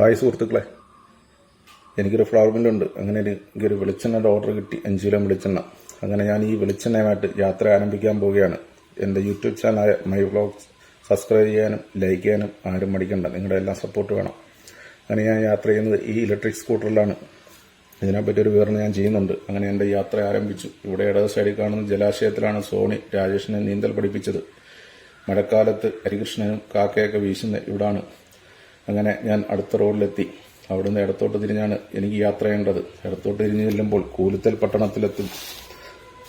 Hi സുഹൃത്തുക്കളെ. എനിക്കൊരു flower mill ഉണ്ട്. അങ്ങനെ എനിക്കൊരു വെളിച്ചെണ്ണയുടെ ഓർഡർ കിട്ടി. അഞ്ച് കിലോ വെളിച്ചെണ്ണ. അങ്ങനെ ഞാൻ ഈ വെളിച്ചെണ്ണയുമായിട്ട് യാത്ര ആരംഭിക്കാൻ പോവുകയാണ്. എന്റെ യൂട്യൂബ് ചാനലായ മൈ വ്ളോഗ്സ് സബ്സ്ക്രൈബ് ചെയ്യാനും ലൈക്ക് ചെയ്യാനും ആരും മടിക്കണ്ട. നിങ്ങളുടെ എല്ലാം സപ്പോർട്ട് വേണം. അങ്ങനെ ഞാൻ യാത്ര ചെയ്യുന്നത് ഈ ഇലക്ട്രിക് സ്കൂട്ടറിലാണ് ഇതിനെപ്പറ്റി ഒരു വിവരണം ഞാൻ ചെയ്യുന്നുണ്ട്. അങ്ങനെ എന്റെ യാത്ര ആരംഭിച്ചു. ഇവിടെ ഇടത് സൈഡിൽ കാണുന്ന ജലാശയത്തിലാണ് സോണി രാജേഷിനെ നീന്തൽ പഠിപ്പിച്ചത്. മഴക്കാലത്ത് ഹരികൃഷ്ണനും കാക്കയൊക്കെ വീശുന്ന ഇവിടാണ്. അങ്ങനെ ഞാൻ അടുത്ത റോഡിലെത്തി. അവിടുന്ന് ഇടത്തോട്ട് തിരിഞ്ഞാണ് എനിക്ക് യാത്ര ചെയ്യേണ്ടത്. ഇടത്തോട്ട് തിരിഞ്ഞു ചെല്ലുമ്പോൾ കൂലുത്തൽ പട്ടണത്തിലെത്തും.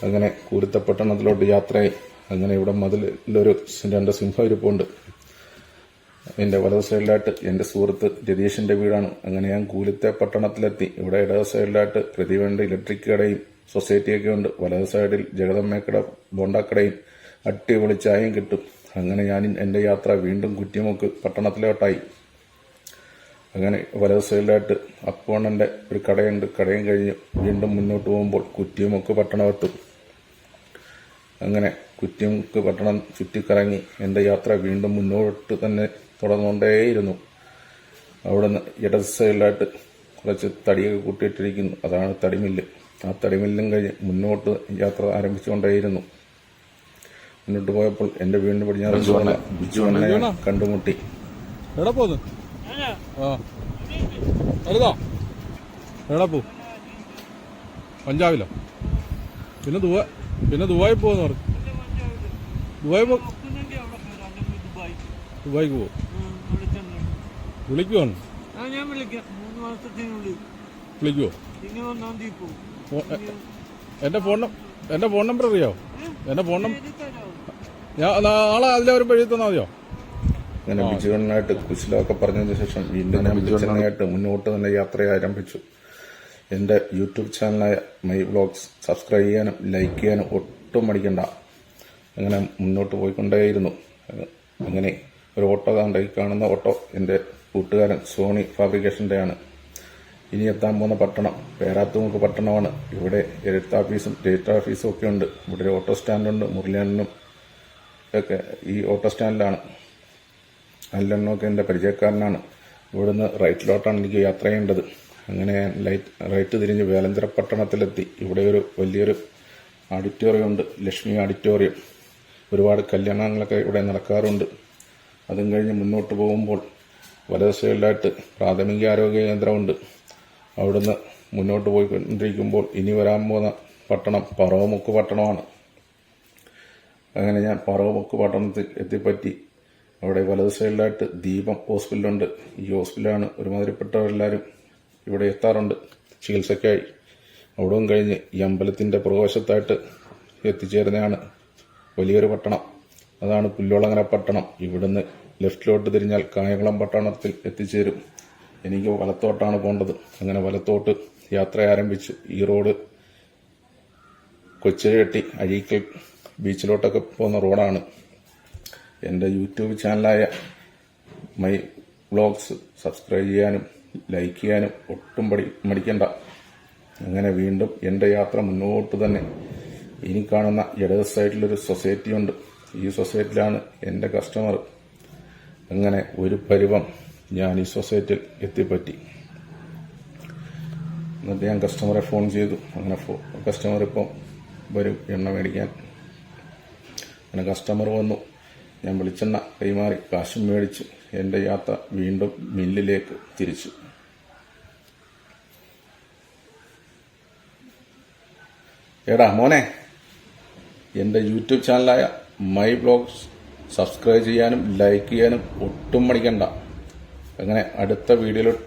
അങ്ങനെ കൂലുത്തൽ പട്ടണത്തിലോട്ട് യാത്രയായി. അങ്ങനെ ഇവിടെ മതിലൊരു രണ്ട് സിംഹം ഇരിപ്പുണ്ട് എന്റെ വലത് സൈഡിലായിട്ട് എന്റെ സുഹൃത്ത് രതീഷിന്റെ വീടാണ്. അങ്ങനെ ഞാൻ കൂലിത്തെ പട്ടണത്തിലെത്തി. ഇവിടെ ഇടത് സൈഡിലായിട്ട് പ്രതിവേണ്ട ഇലക്ട്രിക് കടയും സൊസൈറ്റിയൊക്കെ ഉണ്ട്. വലത് സൈഡിൽ ജഗദമ്മക്കട ബോണ്ടാക്കടയും. അടിപൊളി ചായയും കിട്ടും. അങ്ങനെ ഞാൻ എന്റെ യാത്ര വീണ്ടും കുറ്റിമുക്ക് പട്ടണത്തിലോട്ടായി. അങ്ങനെ വലത് സൈഡിലായിട്ട് അപ്പോണന്റെ ഒരു കടയുണ്ട്. കടയും കഴിഞ്ഞ് വീണ്ടും മുന്നോട്ട് പോകുമ്പോൾ കുറ്റിയുമൊക്കെ പട്ടണമെത്തും അങ്ങനെ കുറ്റിമുക്ക് പട്ടണം ചുറ്റിക്കറങ്ങി എന്റെ യാത്ര വീണ്ടും മുന്നോട്ട് തന്നെ തുടർന്നുകൊണ്ടേയിരുന്നു. അവിടുന്ന് ഇടത് സൈഡിലായിട്ട് കുറച്ച് തടിയൊക്കെ കൂട്ടിയിട്ടിരിക്കുന്നു. അതാണ് തടിമില്ല്. ആ തടിമില്ലും കഴിഞ്ഞ് മുന്നോട്ട് യാത്ര ആരംഭിച്ചുകൊണ്ടേയിരുന്നു. മുന്നോട്ട് പോയപ്പോൾ എന്റെ വീടിന് പടിഞ്ഞാറ് ബിജു കണ്ടുമുട്ടി. എവിടെ പോന്ന് ആ വലുതോ എവിടെ പോ. പഞ്ചാബിലോ? പിന്നെ ദുബായ് പിന്നെ ദുബായി പോന്ന് പറഞ്ഞു. ദുബായ് പോ. ദുബായിക്ക് വിളിക്കുവാണ്. വിളിക്കുവോ? എന്റെ ഫോൺ എന്റെ ഫോൺ നമ്പർ അറിയാവോ? എന്റെ ഫോൺ നമ്പർ ഞാൻ നാളെ അതിലെ ഒരു വഴി തന്നാൽ മതിയോ? അങ്ങനെ ബിജുവണ്ണനായിട്ട് കുശലമൊക്കെ പറഞ്ഞതിന് ശേഷം വീണ്ടും ഞാൻ ബിജുവണ്ണനായിട്ട് മുന്നോട്ട് തന്നെ യാത്ര ആരംഭിച്ചു. എന്റെ യൂട്യൂബ് ചാനലായ മൈ വ്ളോഗ്സ് സബ്സ്ക്രൈബ് ചെയ്യാനും ലൈക്ക് ചെയ്യാനും ഒട്ടും മടിക്കണ്ട. അങ്ങനെ മുന്നോട്ട് പോയിക്കൊണ്ടേയിരുന്നു. അങ്ങനെ ഒരു ഓട്ടോ കണ്ട ഈ കാണുന്ന ഓട്ടോ എന്റെ കൂട്ടുകാരൻ സോണി ഫാബ്രിക്കേഷന്റെയാണ്. ഇനി എത്താൻ പോകുന്ന പട്ടണം പേരാത്തുമുക്ക് പട്ടണമാണ്. ഇവിടെ എഴുത്താഫീസും ഡേറ്റ ഓഫീസും ഒക്കെ ഉണ്ട്. ഇവിടെ ഒരു ഓട്ടോ സ്റ്റാൻഡുണ്ട് മുരളിയാനും ഒക്കെ ഈ ഓട്ടോ സ്റ്റാൻഡിലാണ്. അല്ലെണ്ണൊക്കെ എന്റെ പരിചയക്കാരനാണ്. ഇവിടുന്ന് റൈറ്റിലോട്ടാണ് എനിക്ക് യാത്ര ചെയ്യേണ്ടത്. അങ്ങനെ ലൈറ്റ് റൈറ്റ് തിരിഞ്ഞ് വേലഞ്ചിറ പട്ടണത്തിലെത്തി. ഇവിടെ ഒരു വലിയൊരു ഓഡിറ്റോറിയം ഉണ്ട്. ലക്ഷ്മി ഓഡിറ്റോറിയം ഒരുപാട് കല്യാണങ്ങളൊക്കെ ഇവിടെ നടക്കാറുണ്ട്. അതും കഴിഞ്ഞ് മുന്നോട്ട് പോകുമ്പോൾ വലത് സൈഡിലായിട്ട് പ്രാഥമിക ആരോഗ്യ കേന്ദ്രമുണ്ട്. അവിടുന്ന് മുന്നോട്ട് പോയിക്കൊണ്ടിരിക്കുമ്പോൾ ഇനി വരാൻ പോകുന്ന പട്ടണം പറവമുക്ക് പട്ടണമാണ്. അങ്ങനെ ഞാൻ പറവമുക്ക് പട്ടണത്തിൽ എത്തിപ്പറ്റി അവിടെ വലത് സൈഡിലായിട്ട് ദീപം ഹോസ്പിറ്റലുണ്ട്. ഈ ഹോസ്പിറ്റലാണ് ഒരുമാതിരിപ്പെട്ടവരെല്ലാവരും ഇവിടെ എത്താറുണ്ട്. ചികിത്സയ്ക്കായി. അവിടവും കഴിഞ്ഞ് ഈ അമ്പലത്തിന്റെ പുറകുവശത്തായിട്ട് എത്തിച്ചേരുന്നതാണ് വലിയൊരു പട്ടണം. അതാണ് പുല്ലോളങ്ങര പട്ടണം. ഇവിടുന്ന് ലെഫ്റ്റിലോട്ട് തിരിഞ്ഞാൽ കായംകുളം പട്ടണത്തിൽ എത്തിച്ചേരും. എനിക്ക് വലത്തോട്ടാണ് പോകേണ്ടത്. അങ്ങനെ വലത്തോട്ട് യാത്ര ആരംഭിച്ചു ഈ റോഡ് കൊച്ചുകെട്ടി അഴീക്കൽ ബീച്ചിലോട്ടൊക്കെ പോകുന്ന റോഡാണ്. എന്റെ യൂട്യൂബ് ചാനലായ മൈ വ്ളോഗ്സ് സബ്സ്ക്രൈബ് ചെയ്യാനും ലൈക്ക് ചെയ്യാനും ഒട്ടും പടി മടിക്കണ്ട. അങ്ങനെ വീണ്ടും എന്റെ യാത്ര മുന്നോട്ട് തന്നെ. ഇനി കാണുന്ന ഇടത് സൈഡിലൊരു സൊസൈറ്റി ഉണ്ട്. ഈ സൊസൈറ്റിയിലാണ് എന്റെ കസ്റ്റമർ. അങ്ങനെ ഒരു പരുവം ഞാൻ ഈ സൊസൈറ്റിയിൽ എത്തിപ്പറ്റി. എന്നിട്ട് ഞാൻ കസ്റ്റമറെ ഫോൺ ചെയ്തു. അങ്ങനെ കസ്റ്റമർ ഇപ്പം വരും എണ്ണ മേടിക്കാൻ. അങ്ങനെ കസ്റ്റമർ വന്നു. ഞാൻ വെളിച്ചെണ്ണ കൈമാറി കാശും മേടിച്ച്. എന്റെ യാത്ര വീണ്ടും മില്ലിലേക്ക് തിരിച്ചു. എടാ മോനെ എന്റെ യൂട്യൂബ് ചാനലായ മൈ ബ്ലോഗ്സ് സബ്സ്ക്രൈബ് ചെയ്യാനും ലൈക്ക് ചെയ്യാനും ഒട്ടും മടിക്കണ്ട. അങ്ങനെ അടുത്ത വീഡിയോയിലോട്ട്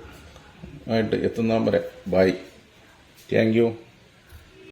ആയിട്ട് എത്തുന്നവരെ ബൈ. Thank you.